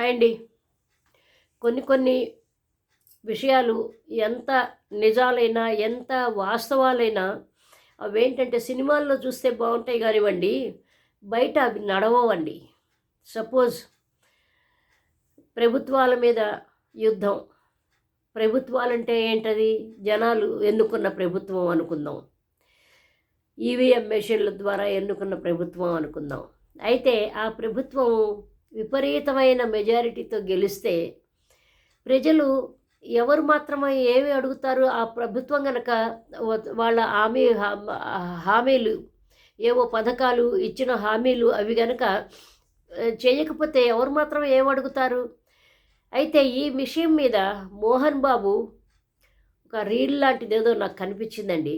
Hi అండి. కొన్ని కొన్ని విషయాలు ఎంత నిజాలైనా ఎంత వాస్తవాలైనా అవేంటంటే సినిమాల్లో చూస్తే బాగుంటాయి కానివ్వండి బయట అవి నడవండి సపోజ్ ప్రభుత్వాల మీద యుద్ధం. ప్రభుత్వాలంటే ఏంటది? జనాలు ఎన్నుకున్న ప్రభుత్వం అనుకుందాం. ఈవీఎం మెషిన్ల ద్వారా ఎన్నుకున్న ప్రభుత్వం అనుకుందాం. అయితే ఆ ప్రభుత్వం విపరీతమైన మెజారిటీతో గెలిస్తే ప్రజలు ఎవరు మాత్రమే ఏమి అడుగుతారు? ఆ ప్రభుత్వం కనుక వాళ్ళ హామీ హామీలు ఏవో పథకాలు ఇచ్చిన హామీలు అవి కనుక చేయకపోతే ఎవరు మాత్రం ఏమి అడుగుతారు? అయితే ఈ విషయం మీద మోహన్ బాబు ఒక రీల్ లాంటిది ఏదో నాకు కనిపించిందండి.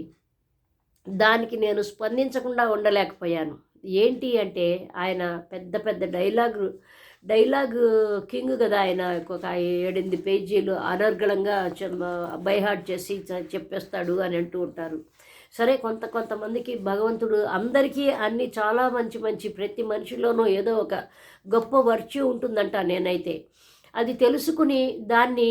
దానికి నేను స్పందించకుండా ఉండలేకపోయాను. ఏంటి అంటే ఆయన పెద్ద పెద్ద డైలాగు డైలాగ్ కింగ్ కదా ఆయన. ఒక ఏడెనిమిది పేజీలు అనర్గళంగా బైహార్ట్ చేసి చెప్పేస్తాడు అని అంటూ ఉంటారు. సరే కొంత కొంతమందికి భగవంతుడు అందరికీ అన్ని చాలా మంచి మంచి ప్రతి మనిషిలోనూ ఏదో ఒక గొప్ప వర్చ్యూ ఉంటుందంట నేనైతే. అది తెలుసుకుని దాన్ని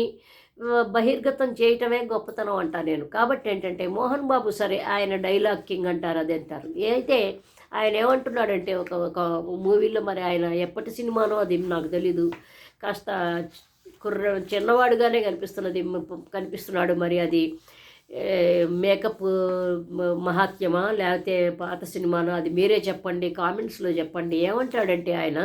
బహిర్గతం చేయటమే గొప్పతనం అంటా నేను. కాబట్టి ఏంటంటే మోహన్ బాబు సరే ఆయన డైలాగ్ కింగ్ అంటారు అది అంటారు అయితే ఆయన ఏమంటున్నాడంటే ఒక ఒక మూవీలో మరి ఆయన ఎప్పటి సినిమానో అది నాకు తెలీదు. కాస్త కుర్ర చిన్నవాడుగానే కనిపిస్తున్నది కనిపిస్తున్నాడు మరి అది. మేకప్ మహాత్యమా లేకపోతే పాత సినిమానో అది మీరే చెప్పండి కామెంట్స్లో చెప్పండి. ఏమంటాడంటే ఆయన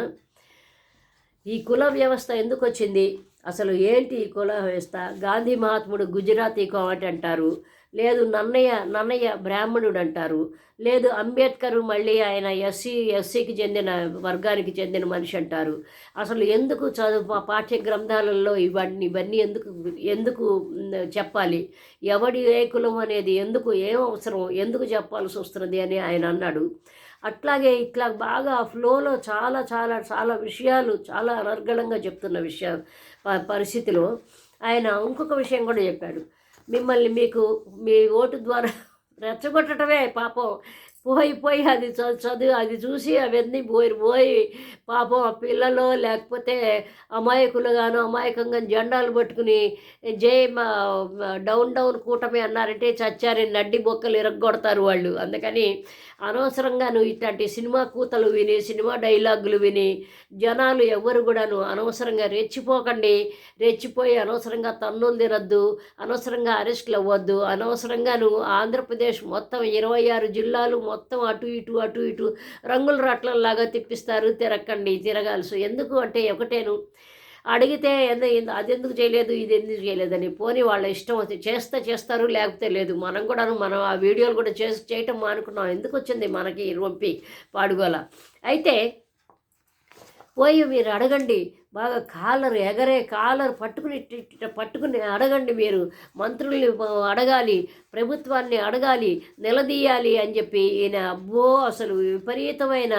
ఈ కుల వ్యవస్థ ఎందుకు వచ్చింది? అసలు ఏంటి ఈ కుల వ్యవస్థ? గాంధీ మహాత్ముడు గుజరాతీ కోమటి అంటారు. లేదు నన్నయ్య నన్నయ్య బ్రాహ్మణుడు అంటారు లేదు అంబేద్కర్ మళ్ళీ ఆయన ఎస్సీ ఎస్సీకి చెందిన వర్గానికి చెందిన మనిషి అంటారు అసలు ఎందుకు చదువు పాఠ్య గ్రంథాలలో ఇవన్నీ ఇవన్నీ ఎందుకు ఎందుకు చెప్పాలి? ఎవడి ఏ కులం అనేది ఎందుకు ఏం అవసరం ఎందుకు చెప్పాల్సి వస్తున్నది అని ఆయన అన్నాడు. అట్లాగే ఇట్లా బాగా ఫ్లోలో చాలా చాలా చాలా విషయాలు చాలా అనర్గళంగా చెప్తున్న విషయ పరిస్థితిలో ఆయన ఇంకొక విషయం కూడా చెప్పాడు. మిమ్మల్ని మీకు మీ ఓటు ద్వారా రెచ్చగొట్టడమే పాపం. పోయి పోయి అది చదువు అది చూసి అవన్నీ పోయి పోయి పాపం ఆ పిల్లలు లేకపోతే అమాయకులుగాను అమాయకంగా జెండాలు పట్టుకుని జై డౌన్ డౌన్ కూటమి అన్నారంటే చచ్చారని నడ్డి బొక్కలు ఇరగొడతారు వాళ్ళు. అందుకని అనవసరంగా నువ్వు ఇట్లాంటి సినిమా కూతలు విని సినిమా డైలాగులు విని జనాలు ఎవరు కూడాను అనవసరంగా రెచ్చిపోకండి. రెచ్చిపోయి అనవసరంగా తన్నులు తినద్దు అనవసరంగా అరెస్టులు అవ్వద్దు అనవసరంగా నువ్వు ఆంధ్రప్రదేశ్ మొత్తం ఇరవై ఆరు జిల్లాలు మొత్తం అటు ఇటు అటు ఇటు రంగుల రాట్లలాగా తిప్పిస్తారు. తిరగండి తిరగాల్సి. ఎందుకు అంటే ఒకటేను అడిగితే అది ఎందుకు చేయలేదు ఇది ఎందుకు చేయలేదని. పోనీ వాళ్ళ ఇష్టం చేస్తే చేస్తారు లేకపోతే లేదు. మనం కూడా మనం ఆ వీడియోలు కూడా చేసి చేయటం మానుకున్నాం. ఎందుకు వచ్చింది మనకి రొంపి పాడుగోల? అయితే పోయి మీరు అడగండి బాగా కాలర్ ఎగరే కాలర్ పట్టుకుని పట్టుకుని అడగండి మీరు. మంత్రుల్ని అడగాలి. ప్రభుత్వాన్ని అడగాలి. నిలదీయాలి అని చెప్పి ఈయన అబ్బో అసలు విపరీతమైన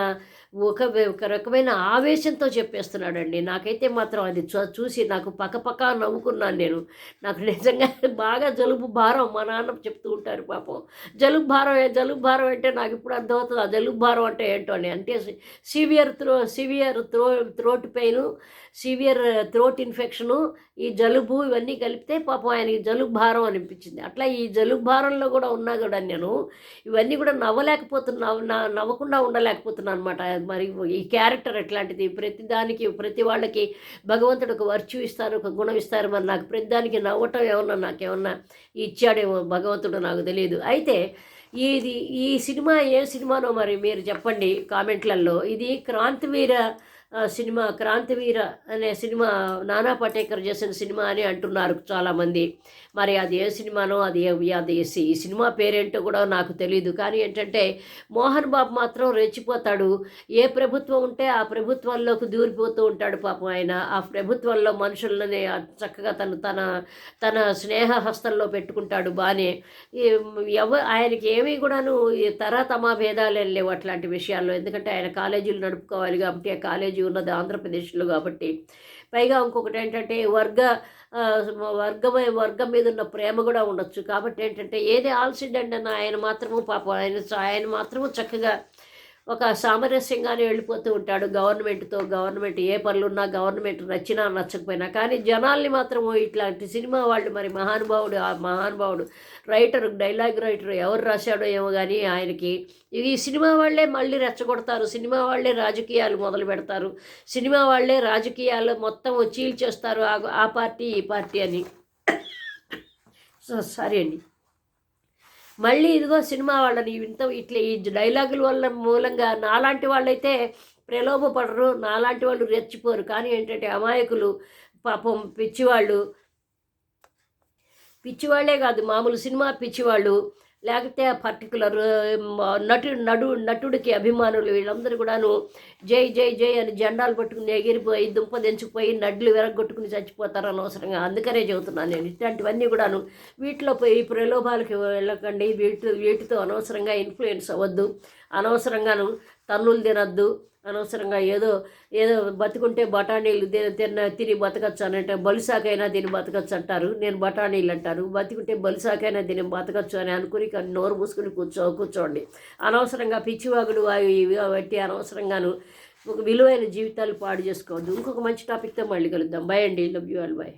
ఒక ఒక రకమైన ఆవేశంతో చెప్పేస్తున్నాడండి. నాకైతే మాత్రం అది చూసి నాకు పక్కపక్క నవ్వుకున్నాను నేను. నాకు నిజంగా బాగా జలుబు భారం. మా నాన్న చెప్తూ ఉంటారు పాపం జలుబు భారం జలుబు భారం అంటే నాకు ఇప్పుడు అర్థమవుతుంది. ఆ జలుబు భారం అంటే ఏంటో అని. అంటే severe throat severe throat throat pain severe throat infection ఈ జలుబు ఇవన్నీ కలిపితే పాపం ఆయనకి జలుబు భారం అనిపించింది. అట్లా ఈ జలుబు భారంలో కూడా ఉన్నా కూడా నేను ఇవన్నీ కూడా నవ్వలేకపోతున్నా నవ్వకుండా ఉండలేకపోతున్నాను అనమాట మరి ఈ క్యారెక్టర్ ఎట్లాంటిది? ప్రతి దానికి ప్రతి వాళ్ళకి భగవంతుడు ఒక వర్చు ఇస్తారు ఒక గుణం ఇస్తారు. మరి నాకు ప్రతి దానికి నవ్వటం ఏమన్నా నాకేమన్నా ఇచ్చాడేమో భగవంతుడు నాకు తెలియదు. అయితే ఇది ఈ సినిమా ఏ సినిమానో మరి మీరు చెప్పండి కామెంట్లలో. ఇది క్రాంతివీర సినిమా క్రాంతివీర అనే సినిమా నానా పటేకర్ చేసిన సినిమా అని అంటున్నారు చాలామంది. మరి అది ఏ సినిమానో అది అది ఈ సినిమా పేరేంటో కూడా నాకు తెలియదు కానీ ఏంటంటే మోహన్ బాబు మాత్రం రెచ్చిపోతాడు. ఏ ప్రభుత్వం ఉంటే ఆ ప్రభుత్వంలోకి దూరిపోతూ ఉంటాడు పాపం ఆయన. ఆ ప్రభుత్వంలో మనుషులని చక్కగా తను తన తన స్నేహ హస్తంలో పెట్టుకుంటాడు బాగానే ఎవ ఆయనకి ఏమీ కూడాను తర తమా భేదాలు లేవు అట్లాంటి విషయాల్లో. ఎందుకంటే ఆయన కాలేజీలు నడుపుకోవాలి కాబట్టి ఆ కాలేజీ టెక్నాలజీ ఉన్నది ఆంధ్రప్రదేశ్లో కాబట్టి. పైగా ఇంకొకటి ఏంటంటే వర్గ వర్గమే వర్గం మీద ఉన్న ప్రేమ కూడా ఉండొచ్చు. కాబట్టి ఏంటంటే ఏది ఆల్సిడ్ అని ఆయన మాత్రము పాపం. ఆయన ఆయన మాత్రము చక్కగా ఒక సామరస్యంగానే వెళ్ళిపోతూ ఉంటాడు. గవర్నమెంట్తో గవర్నమెంట్ ఏ పనులున్నా గవర్నమెంట్ నచ్చినా నచ్చకపోయినా. కానీ జనాల్ని మాత్రం ఇట్లాంటి సినిమా వాళ్ళు మరి మహానుభావుడు ఆ మహానుభావుడు రైటర్ డైలాగ్ రైటర్ ఎవరు రాశాడో ఏమో కానీ ఆయనకి ఈ సినిమా వాళ్ళే మళ్ళీ రెచ్చగొడతారు. సినిమా వాళ్ళే రాజకీయాలు మొదలు పెడతారు. సినిమా వాళ్ళే రాజకీయాలు మొత్తం చీల్చేస్తారు. ఆ- ఆ పార్టీ ఈ పార్టీ అని. సో- సారీ అండి. మళ్ళీ ఇదిగో సినిమా వాళ్ళని ఇంత ఇట్లా ఈ డైలాగుల వల్ల మూలంగా నాలాంటి వాళ్ళైతే ప్రలోభపడరు నాలాంటి వాళ్ళు రెచ్చిపోరు. కానీ ఏంటంటే అమాయకులు పాపం పిచ్చివాళ్ళు పిచ్చివాళ్ళే కాదు మామూలు సినిమా పిచ్చివాళ్ళు లేకపోతే పర్టికులర్ నటు నడు నటుడికి అభిమానులు వీళ్ళందరూ కూడాను జై జై జై అని జెండాలు పట్టుకుని ఎగిరిపోయి దుంప తెంచుకుపోయి నడ్లు విరగొట్టుకుని చచ్చిపోతారు అనవసరంగా. అందుకనే చెబుతున్నాను నేను. ఇట్లాంటివన్నీ కూడాను వీటిలో పోయి ప్రలోభాలకి వెళ్ళకండి. వీటి వీటితో అనవసరంగా ఇన్ఫ్లుయెన్స్ అవ్వద్దు. అనవసరంగాను తన్నులు తినద్దు. అనవసరంగా ఏదో ఏదో బతుకుంటే బఠానీలు తిన తిన్న తిని బతకచ్చు అని అంటే బలిసాకైనా తిని బతకచ్చు అంటారు. నేను బఠానీలు అంటారు బతికుంటే బలిసాకైనా తిని బతకచ్చు అని అనుకుని నోరు మూసుకుని కూర్చో కూర్చోండి. అనవసరంగా పిచ్చివాగుడు అవి ఇవి అనవసరంగాను ఒక విలువైన జీవితాలు పాడు చేసుకోవద్దు. ఇంకొక మంచి టాపిక్తో మళ్ళీ కలుద్దాం. బై అండి. Love you all by